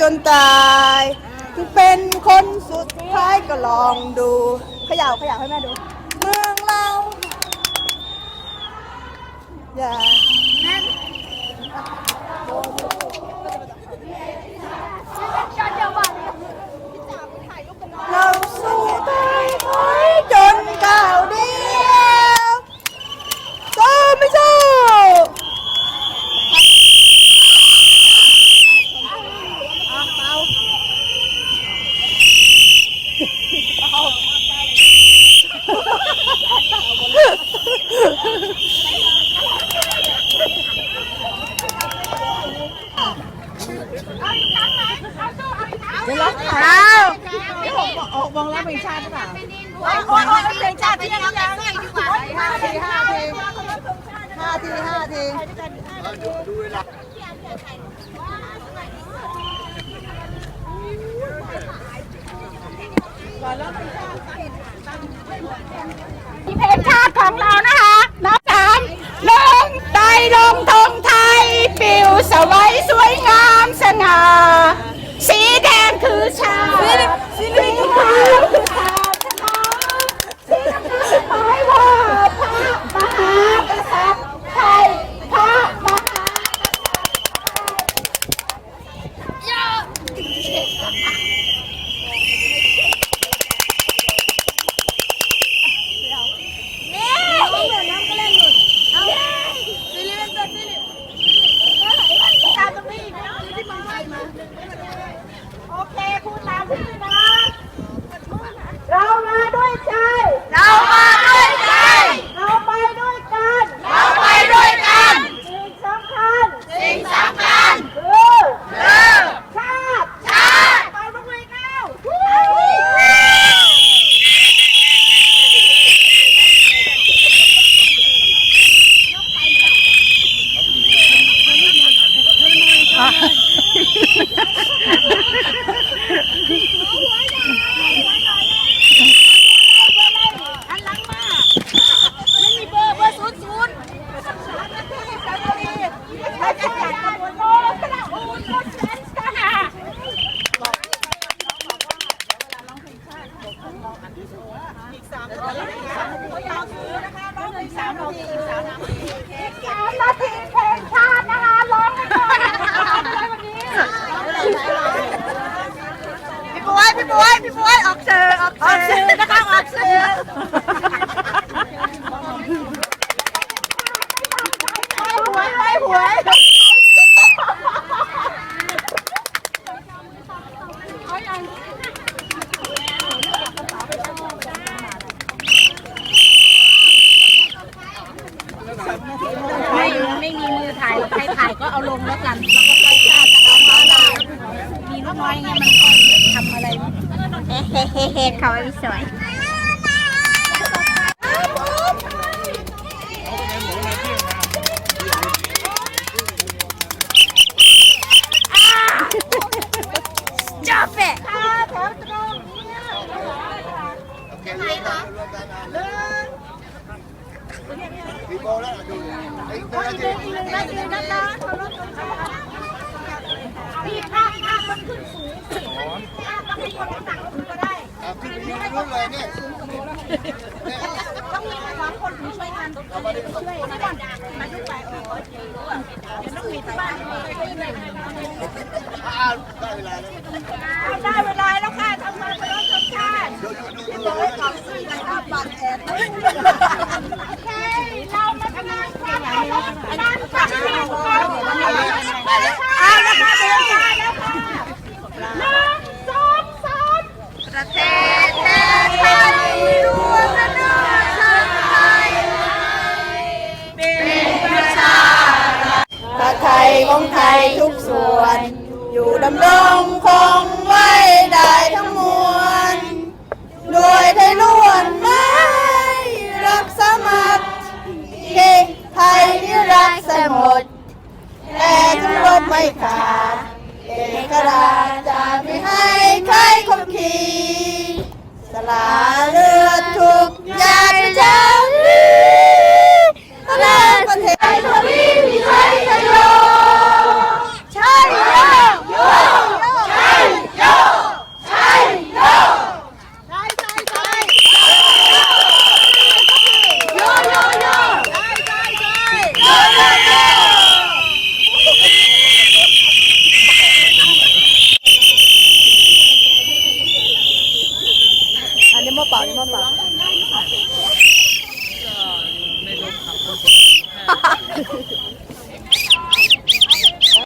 จนตายเป็นคนสุดท้ายก็ลองดูเขย่าเขย่าให้แม่ดู เมืองเราอย่า เราสู้ตายถอยจนก้าวเดียวสู้ไม่สู้ ออกมงแล้วเพลงชาติหรือเปล่าโอ้ยโอ้ยโอ้ยเพลงชาติที่ยังยังห้าทีห้าทีห้าทีห้าทีเพลงชาติของเรานะคะนับสามลงไตลงธงไทย ปิวสวัยสวยงามสง่า สีแดงคือชาติสีขาวคือชาติชนะสีน้ำเงินหมายว่าพระมหากษัตริย์ไทยพระมหา โอเคพูดตามพี่นะ เรามาด้วยใจ เรามาด้วยใจ เราไปด้วยกัน เราไปด้วยกัน สิ่งสำคัญ สิ่งสำคัญ คือคือชาติ ชาติ ไปพวกเราเก้า อันหลังมา ไม่มีเบอร์เบอร์ศูนย์ศูนย์สามนาทีสามนาทีใครจะจัดกระบวนโอ้ขนาดโอ้ยรถเซนส์ค่ะ สามนาทีเพลงชาตินะคะร้องให้ก่อนนะคะวันนี้พี่บวยพี่บวยพี่บวยออกเชิญออกอกสื่อนะคะออกสื่อวยไปหวย ไม่ไม่มีมือถ่ายใครถ่ายก็ เอาลงแล้วกันแล้วก็ไปชาติเอามาได้มีลูกน้อยไงมันก็ทำอะไรเฮ้เฮ้เฮ้เขาไม่สวยจบเป พี่ภาพภาพมันขึ้นสูงภาพต้องให้คนน้ำหนักขึ้นก็ได้ขึ้นไปยืนรุ่นเลยเนี่ยต้องมีสองคนช่วยกันช่วยมาก่อนมาดูไปโอ้ยเดี๋ยวต้องมีบ้านอ้าวได้เวลาแล้วได้เวลาแล้วค่ะทำมาเป็นรถชนชาติดูดูดูดูเลยครับใช่เรามาทำงานกันการจับมือเขาเอาละค่ะเดินทางแล้วค่ะหนึ่งสองสาม ประเทศแท้ไทยรวมกันเนื้อชาติไทยเป็นประชาชาติไทย ของไทยทุกส่วน อยู่ดำรงคงไว้ได้ทั้งมวล ด้วยไทยล้วนมา 宝，你们宝